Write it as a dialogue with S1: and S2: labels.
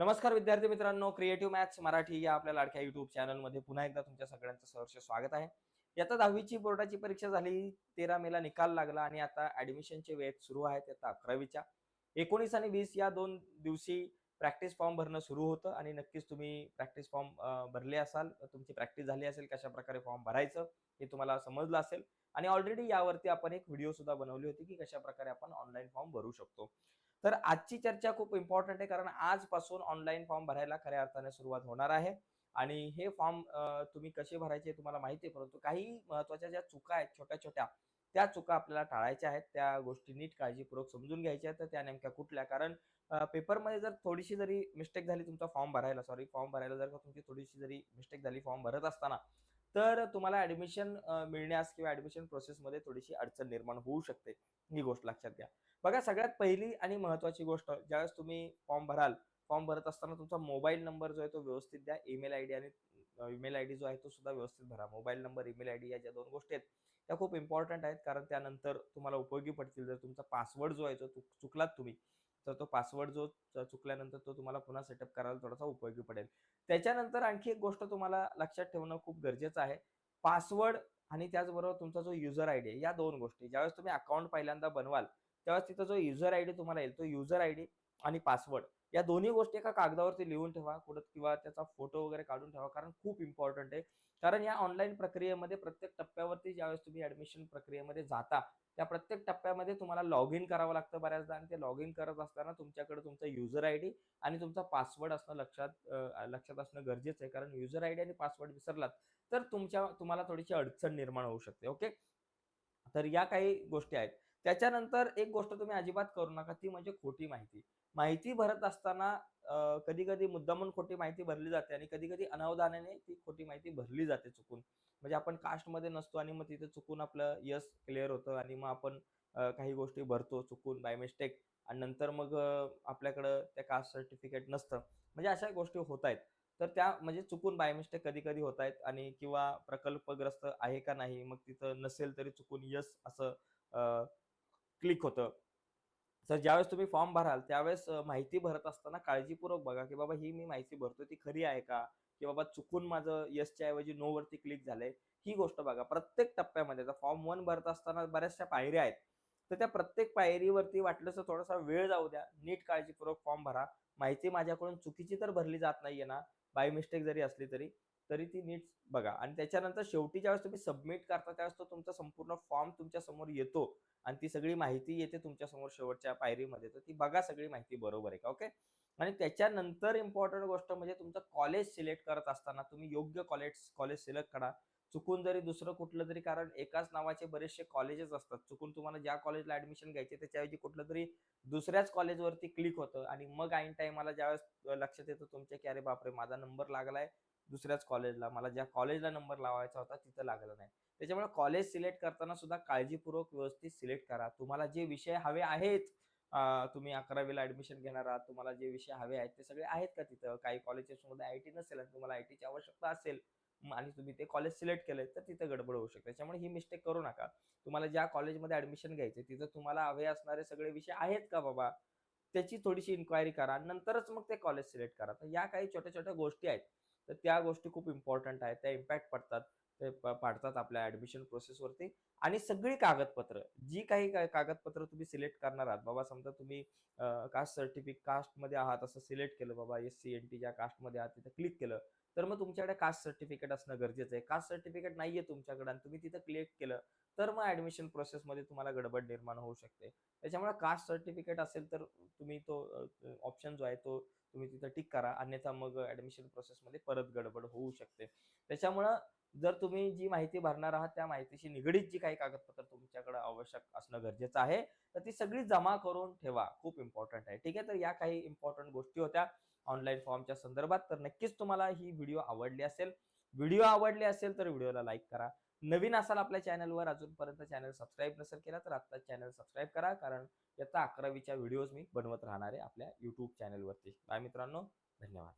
S1: नमस्कार विद्यार्थी मित्रांनो क्रिएटिव्ह मॅथ्स मराठी या आपल्या लाडक्या युट्यूब चॅनलमध्ये पुन्हा एकदा तुमच्या सगळ्यांचं सहर्ष स्वागत आहे. आता दहावीची बोर्डाची परीक्षा झाली तेरा मेला निकाल लागला आणि आता ऍडमिशनचे वेळ सुरू आहेत आता अकरावीच्या. एकोणीस आणि वीस या दोन दिवशी प्रॅक्टिस फॉर्म भरणं सुरू होतं आणि नक्कीच तुम्ही प्रॅक्टिस फॉर्म भरले असाल तुमची प्रॅक्टिस झाली असेल कशा प्रकारे फॉर्म भरायचं हे तुम्हाला समजलं असेल. आणि ऑलरेडी यावरती आपण एक व्हिडिओ सुद्धा बनवली होती की कशा प्रकारे आपण ऑनलाईन फॉर्म भरू शकतो. तर आजची चर्चा खूप इम्पॉर्टंट आहे कारण आजपासून ऑनलाईन फॉर्म भरायला खऱ्या अर्थाने सुरुवात होणार आहे. आणि हे फॉर्म तुम्ही कसे भरायचे तुम्हाला माहिती आहे परंतु काही महत्त्वाच्या ज्या चुका आहेत छोट्या छोट्या त्या चुका आपल्याला टाळायच्या आहेत. त्या गोष्टी नीट काळजीपूर्वक समजून घ्यायच्या आहेत तर त्या नेमक्या कुठल्या? कारण पेपरमध्ये जर थोडीशी जरी मिस्टेक झाली तुमचा फॉर्म भरायला सॉरी फॉर्म भरायला जर का तुमची थोडीशी जरी मिस्टेक झाली फॉर्म भरत असताना तर तुम्हाला ऍडमिशन मिळण्यास किंवा ऍडमिशन प्रोसेसमध्ये थोडीशी अडचण निर्माण होऊ शकते ही गोष्ट लक्षात घ्या. बघा सगळ्यात पहिली आणि महत्वाची गोष्ट ज्यावेळेस तुम्ही फॉर्म भराल फॉर्म भरत असताना तुमचा मोबाईल नंबर जो आहे तो व्यवस्थित द्या ईमेल आय डी आणि ईमेल आय डी जो आहे तो सुद्धा व्यवस्थित भरा. मोबाईल नंबर ईमेल आय डी या ज्या दोन गोष्टी आहेत त्या खूप इम्पॉर्टंट आहेत कारण त्यानंतर तुम्हाला उपयोगी पडतील जर तुमचा पासवर्ड जो आहे तो चुकलात तुम्ही. तर तो पासवर्ड जो चुकल्यानंतर तो तुम्हाला पुन्हा सेटअप करायला थोडासा उपयोगी पडेल. त्याच्यानंतर आणखी एक गोष्ट तुम्हाला लक्षात ठेवणं खूप गरजेचं आहे. पासवर्ड आणि त्याचबरोबर तुमचा जो युजर आय डी या दोन गोष्टी. ज्यावेळेस तुम्ही अकाउंट पहिल्यांदा बनवाल त्यावेळेस तिथं जो युजर आय डी तुम्हाला येईल तो युजर आय डी आणि पासवर्ड या दोन्ही गोष्टी एका कागदावरती लिहून ठेवा कुठं किंवा त्याचा फोटो वगैरे काढून ठेवा कारण खूप इम्पॉर्टंट आहे. कारण या ऑनलाईन प्रक्रियेमध्ये प्रत्येक टप्प्यावरती ज्यावेळेस तुम्ही ऍडमिशन प्रक्रियेमध्ये जाता त्या प्रत्येक टप्प्यामध्ये तुम्हाला लॉग इन करावं लागतं बऱ्याचदा आणि ते लॉग इन करत असताना तुमच्याकडे तुमचा युजर आय डी आणि तुमचा पासवर्ड असणं लक्षात लक्षात असणं गरजेचं आहे. कारण युजर आय डी आणि पासवर्ड विसरलात तर तुमच्या तुम्हाला थोडीशी अडचण निर्माण होऊ शकते. ओके तर या काही गोष्टी आहेत. त्याच्यानंतर एक गोष्ट तुम्ही अजिबात करू नका ती म्हणजे खोटी माहिती. माहिती भरत असताना कधी कधी मुद्दामून खोटी माहिती भरली जाते आणि कधी कधी अनावधानाने ती खोटी माहिती भरली जाते चुकून. म्हणजे आपण कास्टमध्ये नसतो आणि मग तिथे चुकून आपलं यस क्लिअर होतं आणि मग आपण काही गोष्टी भरतो चुकून बाय मिस्टेक आणि नंतर मग आपल्याकडं त्या कास्ट सर्टिफिकेट नसतं. म्हणजे अशा गोष्टी होत आहेत. तर त्या म्हणजे चुकून बाय मिस्टेक कधी कधी होत आहेत आणि किंवा प्रकल्पग्रस्त आहे का नाही मग तिथं नसेल तरी चुकून यस असं क्लिक होतं. तर ज्यावेळेस तुम्ही फॉर्म भराल त्यावेळेस माहिती भरत असताना काळजीपूर्वक बघा की बाबा ही मी माहिती भरतो ती खरी आहे का? की बाबा चुकून माझं यसच्या ऐवजी नो वरती क्लिक झालंय. ही गोष्ट बघा. प्रत्येक टप्प्यामध्ये फॉर्म वन भरत असताना बऱ्याचशा पायऱ्या आहेत. तर त्या प्रत्येक पायरीवरती वाटलं तर थोडासा वेळ जाऊ द्या. नीट काळजीपूर्वक फॉर्म भरा. माहिती माझ्याकडून चुकीची तर भरली जात नाहीये ना? बाय मिस्टेक जरी असली तरी. तरी ती नीट बघा. आणि त्याच्यानंतर शेवटी ज्यावेळेस तुम्ही सबमिट करता त्यावेळेस तो तुमचा संपूर्ण फॉर्म तुमच्यासमोर येतो आणि ती सगळी माहिती येते तुमच्यासमोर शेवटच्या पायरीमध्ये. तर ती बघा सगळी माहिती बरोबर आहे का? ओके? आणि त्याच्यानंतर इम्पॉर्टंट गोष्ट म्हणजे तुमचं कॉलेज सिलेक्ट करत असताना तुम्ही योग्य कॉलेज कॉलेज सिलेक्ट करा. चुकून जरी दुसरं कुठलं तरी कारण एकाच नावाचे बरेचसे कॉलेजेस असतात. चुकून तुम्हाला ज्या कॉलेजला ऍडमिशन घ्यायचे त्याच्याऐवजी कुठलं तरी दुसऱ्याच कॉलेजवरती क्लिक होतं आणि मग ऐन टाइमाला ज्यावेळेस लक्षात येतं तुमच्या की अरे बापरे माझा नंबर लागलाय. दुसऱ्याच कॉलेजला. मला ज्या कॉलेजला नंबर लावायचा होता तिथं लागला नाही. त्याच्यामुळे कॉलेज सिलेक्ट करताना सुद्धा काळजीपूर्वक व्यवस्थित सिलेक्ट करा. तुम्हाला जे विषय हवे आहेत तुम्ही अकरावीला ऍडमिशन घेणार आहात तुम्हाला जे विषय हवे आहेत ते सगळे आहेत का तिथं? काही कॉलेजेसमध्ये आय टी नसेल आणि तुम्हाला आय टीची आवश्यकता असेल आणि तुम्ही ते कॉलेज सिलेक्ट केले तर तिथं गडबड होऊ शकते. त्याच्यामुळे ही मिस्टेक करू नका. तुम्हाला ज्या कॉलेजमध्ये ऍडमिशन घ्यायचे तिथं तुम्हाला हवे असणारे सगळे विषय आहेत का बाबा? त्याची थोडीशी इन्क्वायरी करा नंतरच मग ते कॉलेज सिलेक्ट करा. तर या काही छोट्या छोट्या गोष्टी आहेत. तर त्या गोष्टी खूप इम्पॉर्टंट आहेत. त्या इम्पॅक्ट पडतात. ते पाडतात आपल्या ऍडमिशन प्रोसेसवरती आणि सगळी कागदपत्र जी काही कागदपत्र तुम्ही सिलेक्ट करणार आहात. बाबा समजा तुम्ही कास्ट सर्टिफिकेट कास्टमध्ये आहात. असं सिलेक्ट केलं बाबा एस सी एन टी ज्या कास्टमध्ये आहात. तिथं क्लिक केलं. तर मग तुमच्याकडे कास्ट सर्टिफिकेट असणं गरजेचं आहे. कास्ट सर्टिफिकेट नाहीये तुमच्याकडे आणि तुम्ही तिथं क्लिक केलं तर मग ऍडमिशन प्रोसेसमध्ये तुम्हाला गडबड निर्माण होऊ शकते. त्याच्यामुळे कास्ट सर्टिफिकेट असेल तर तुम्ही तो ऑप्शन जो आहे तो तुम्ही तिथं टिक करा. अन्यथा मग ऍडमिशन प्रोसेसमध्ये परत गडबड होऊ शकते. त्याच्यामुळं जर तुम्ही जी माहिती भरणार आहात त्या माहितीशी निगडीत जी काही कागदपत्र तुमच्याकडे आवश्यक असणं गरजेचं आहे तर ती सगळी जमा करून ठेवा. खूप इम्पॉर्टंट आहे. ठीक आहे? तर या काही इम्पॉर्टंट गोष्टी होत्या. ऑनलाईन फॉर्मच्या संदर्भात तर नक्कीच तुम्हाला ही व्हिडिओ आवडली असेल. व्हिडिओ आवडली असेल तर व्हिडिओला लाईक करा. नवीन असाल आपल्या चॅनलवर अजूनपर्यंत चॅनल सबस्क्राईब नसेल केला तर आत्ता चॅनल सबस्क्राईब करा. कारण याचा अकरावीच्या व्हिडिओज मी बनवत राहणार आहे आपल्या युट्यूब चॅनलवरती बाय मित्रांनो धन्यवाद.